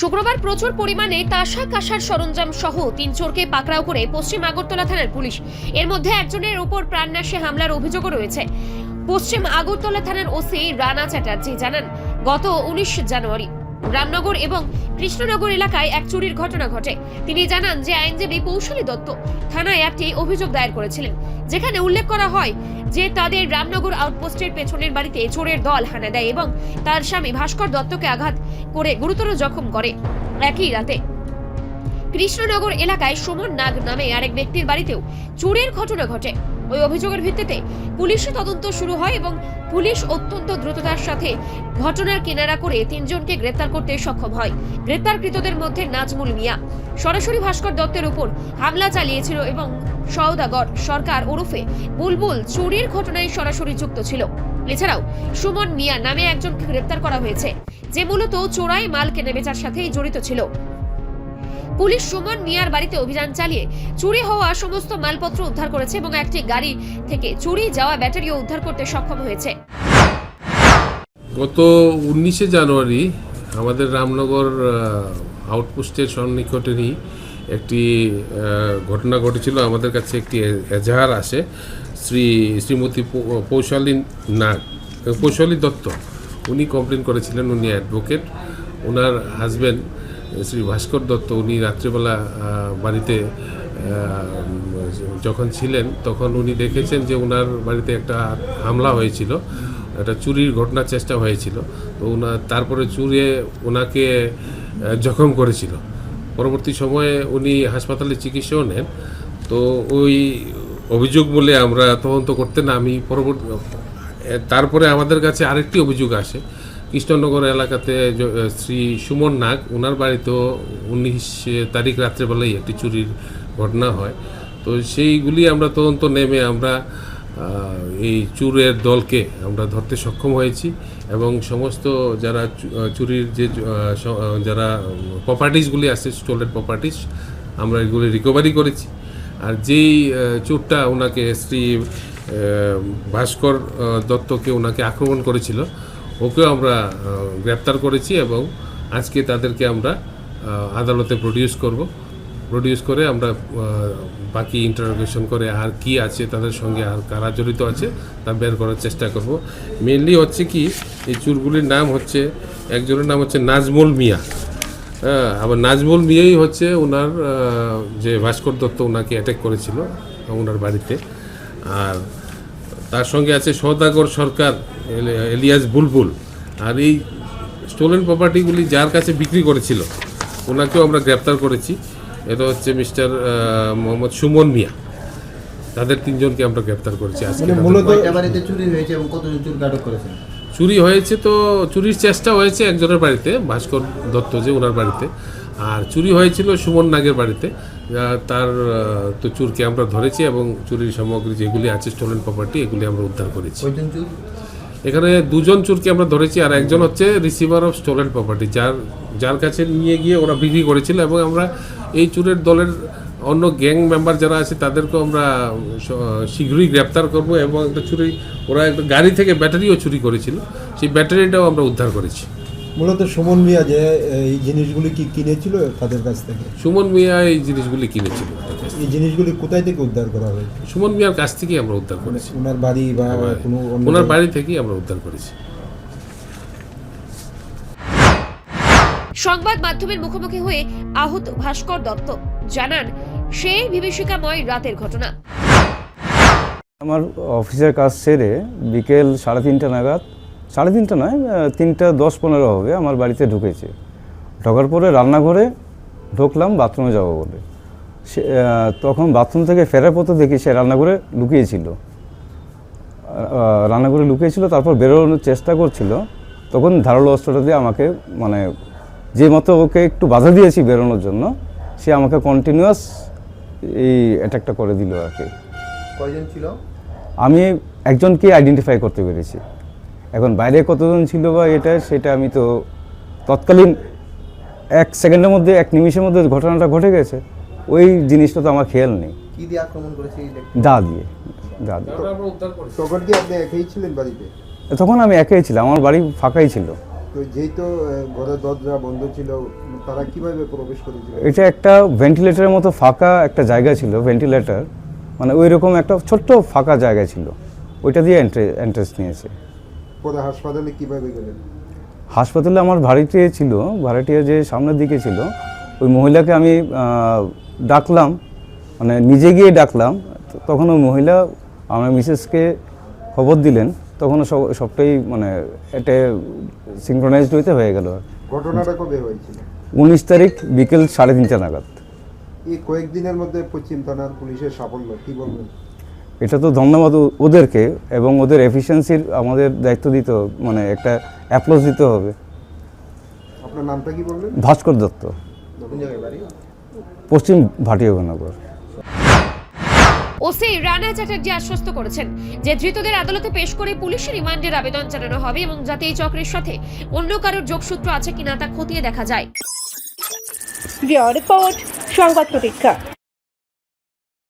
শুক্রবার প্রচুর পরিমাণে তাসা কাঁসার সরঞ্জাম সহ তিন চোরকে পাকড়াও করে পশ্চিম আগরতলা থানার পুলিশ। এর মধ্যে একজনের উপর প্রাণনাশে হামলার অভিযোগও রয়েছে। পশ্চিম আগরতলা থানার ওসি রানা চ্যাটার্জি জানান, গত উনিশ জানুয়ারি রামনগর এবং কৃষ্ণনগর এলাকায় এক চুরির ঘটনা ঘটে। তিনি জানান যে আইনজীবী কৌশলী দত্ত থানায় একটি অভিযোগ দায়ের করেছিলেন, যেখানে উল্লেখ করা হয় যে তাদের রামনগর আউটপোস্টের পেছনের বাড়িতে চোরের দল হানা দেয় এবং তার স্বামী ভাস্কর দত্তকে আঘাত করে গুরুতর জখম করে। একই রাতে কৃষ্ণনগর এলাকায় সুমন নাগ নামে আরেক ব্যক্তির বাড়িতেও চুরির ঘটনা ঘটে। ওই অভিযোগের ভিত্তিতে পুলিশি তদন্ত শুরু হয় এবং পুলিশ অত্যন্ত দ্রুততার সাথে ঘটনার কিনারা করে তিনজনকে গ্রেপ্তার করতে সক্ষম হয়। গ্রেপ্তারকৃতদের মধ্যে নাজমুল মিয়া, সরাসরি ভাস্কর দত্তের উপর হামলা চালিয়েছিল এবং সওদাগর সরকার ওরফে বুলবুল চুরির ঘটনায় সরাসরি যুক্ত ছিল। এছাড়াও সুমন মিয়া নামে একজনকে গ্রেপ্তার করা হয়েছে, যে মূলত চোরাই মাল কেনাবেচার সাথেই জড়িত ছিল। পুলিশ সুমন মিয়ার বাড়িতে অভিযান চালিয়ে চুরি হওয়া সমস্ত মালপত্র উদ্ধার করেছে এবং একটি গাড়ি থেকে চুরি যাওয়া ব্যাটারিও উদ্ধার করতে সক্ষম হয়েছে। গত উনিশে জানুয়ারি আমাদের রামনগর আউটপোস্টের সন্নিকটেরই একটি ঘটনা ঘটেছিল। আমাদের কাছে একটি এজাহার আসে, শ্রী, শ্রীমতী পৌশালী নাগ, পৌশালী দত্ত। উনি কমপ্লেন করেছিলেন, উনি অ্যাডভোকেট ওনার হাজব্যান্ড শ্রী ভাস্কর দত্ত, উনি রাত্রিবেলা বাড়িতে যখন ছিলেন, তখন উনি দেখেছেন যে ওনার বাড়িতে একটা হামলা হয়েছিল, একটা চুরির ঘটনার চেষ্টা হয়েছিল। তো ওনার তারপরে চুরিয়ে ওনাকে জখম করেছিল। পরবর্তী সময়ে উনি হাসপাতালে চিকিৎসাও নেন। তো ওই অভিযোগ বলে আমরা তদন্ত করতে না আমি পরবর্তী তারপরে আমাদের কাছে আরেকটি অভিযোগ আসে। কৃষ্ণনগর এলাকাতে শ্রী সুমন নাগ ওনার বাড়িতেও উনিশ তারিখ রাত্রেবেলায় একটি চুরির ঘটনা হয়। তো সেইগুলি আমরা তদন্ত নেমে আমরা এই চুরের দলকে আমরা ধরতে সক্ষম হয়েছি এবং সমস্ত যারা চুরির যে যারা প্রপার্টিসগুলি আছে স্টোলের প্রপার্টিস আমরা এগুলি রিকভারি করেছি। আর যেই চোরটা ওনাকে শ্রী ভাস্কর দত্তকে ওনাকে আক্রমণ করেছিল ওকেও আমরা গ্রেপ্তার করেছি এবং আজকে তাদেরকে আমরা আদালতে প্রডিউস করব। প্রডিউস করে আমরা বাকি ইন্টারোগেশন করে আর কি আছে, তাদের সঙ্গে আর কারা জড়িত আছে, তা বের করার চেষ্টা করব। মেনলি হচ্ছে কি, এই চুরগুলির নাম হচ্ছে, একজনের নাম হচ্ছে নাজমুল মিয়া। হ্যাঁ আবার নাজমুল মিয়াই হচ্ছে ওনার যে ভাস্কর দত্ত ওনাকে অ্যাটাক করেছিল ওনার বাড়িতে। আর তার সঙ্গে আছে সদাগর সরকার। এলিয়াস বুলবুল আর এই স্টোলেন প্রপার্টিগুলি যার কাছে বিক্রি করেছিল ওনাকেও আমরা গ্রেপ্তার করেছি। এটা হচ্ছে মিস্টার মোহাম্মদ সুমন মিয়া। তাদের তিনজনকে আমরা গ্রেপ্তার করেছি আজকে। মানে মূলত চুরি হয়েছে এবং কতজন চুর আটক করেছেন চুরি হয়েছে তো চুরির চেষ্টা হয়েছে একজনের বাড়িতে ভাস্কর দত্ত যে ওনার বাড়িতে। আর চুরি হয়েছিল সুমন নাগের বাড়িতে। তার তো চুরকে আমরা ধরেছি এবং চুরির সামগ্রী যেগুলি আছে স্টোলেন প্রপার্টি এগুলি আমরা উদ্ধার করেছি। এখানে দুজন চুরকে আমরা ধরেছি আর একজন হচ্ছে রিসিভার অফ স্টোলেন প্রপার্টি যার যার কাছে নিয়ে গিয়ে ওরা বিক্রি করেছিল এবং আমরা এই চুরের দলের অন্য গ্যাং মেম্বার যারা আছে তাদেরকেও আমরা শীঘ্রই গ্রেপ্তার করব এবং একটা চুরি ওরা একটা গাড়ি থেকে ব্যাটারিও চুরি করেছিল সেই ব্যাটারিটাও আমরা উদ্ধার করেছি মূলত সুমন মিয়া যে এই জিনিসগুলি কি কিনেছিল তাদের কাছ থেকে সুমন মিয়া এই জিনিসগুলি কিনেছিল। এই জিনিসগুলি কোথায় থেকে উদ্ধার করা হয়েছে সুমন মিয়ার কাছ থেকেই আমরা উদ্ধার করেছি। ওনার বাড়ি বা কোনো ওনার বাড়ি থেকেই আমরা উদ্ধার করেছি। সংবাদ মাধ্যমের মুখোমুখি হয়ে আহত ভাস্কর দত্ত জানান সেই বিভীষিকাময় রাতের ঘটনা। আমার অফিসের কাজ সেরে বিকেল সাড়ে তিনটা নাগাদ সাড়ে তিনটা নয় তিনটা দশ পনেরো হবে আমার বাড়িতে ঢুকেছে। ঢোকার পরে রান্নাঘরে ঢুকলাম বাথরুমে যাব বলে। সে তখন বাথরুম থেকে ফেরার পথে দেখি সে রান্নাঘরে লুকিয়েছিল। রান্নাঘরে লুকিয়েছিল তারপর বেরোনোর চেষ্টা করছিল। তখন ধারালো অস্ত্রটা দিয়ে আমাকে মানে যে মতো ওকে একটু বাধা দিয়েছি বেরোনোর জন্য সে আমাকে কন্টিনিউয়াস এই অ্যাটাকটা করে দিল আর কি। কয়জন ছিল? আমি একজনকে আইডেন্টিফাই করতে পেরেছি। এখন বাইরে কতজন ছিল বা এটা সেটা আমি তো তৎকালীন এক সেকেন্ডের মধ্যে এক নিমিষের মধ্যে ঘটনাটা ঘটে গেছে। ওই জিনিসটা তো আমার খেয়াল নেই। কি দিয়ে আক্রমণ করেছে দা দিয়ে দা দিয়ে। তখন কি আপনি একাই ছিলেন বাড়িতে? তখন আমি একাই ছিলাম আমার বাড়ি ফাঁকাই ছিল। তো যেই তো ঘরের দরজা বন্ধ ছিল তারা কীভাবে প্রবেশ করেছিল? এটা একটা ভেন্টিলেটরের মতো ফাঁকা একটা জায়গা ছিল ভেন্টিলেটর মানে ওই রকম একটা ছোট্ট ফাঁকা জায়গা ছিল। ওইটা দিয়ে এন্ট্রেন্স নিয়েছে। পরে হাসপাতালে কীভাবে গেলেন? হাসপাতালে আমার ভাড়িটিয়ে ছিল ভাড়াটিয়া যে সামনের দিকে ছিল ওই মহিলাকে আমি ডাকলাম মানে নিজে গিয়ে ডাকলাম তখন ওই মহিলা আমার মিসেসকে খবর দিলেন তখন সব সবটাই মানে এটা সিনক্রোনাইজড হইতে হয়ে গেল। ঘটনাটা কবে হয়েছিল? উনিশ তারিখ বিকেল সাড়ে তিনটা নাগাদ। এই কয়েকদিনের মধ্যে পশ্চিম থানার পুলিশের সাফল্য কি বলবেন? এটা তো ধন্যবাদ ওদেরকে এবং ওদের এফিসিয়েন্সির আমাদের দায়িত্ব দিতে মানে একটা অ্যাপ্লোজ দিতে হবে। আপনার নামটা কি বললেন ভাস্কর দত্ত। পশ্চিম ভাটিয়াগনগর ওসি রানা চ্যাটার্জি আশ্বস্ত করেছেন যে ধৃতদের আদালতে পেশ করে পুলিশের রিমান্ডের আবেদন জানানো হবে এবং যাতে এই চক্রের সাথে অন্য কারোর যোগসূত্র আছে কিনা তা খতিয়ে দেখা যায়। রিপোর্ট সংবাদ প্রতীক্ষা।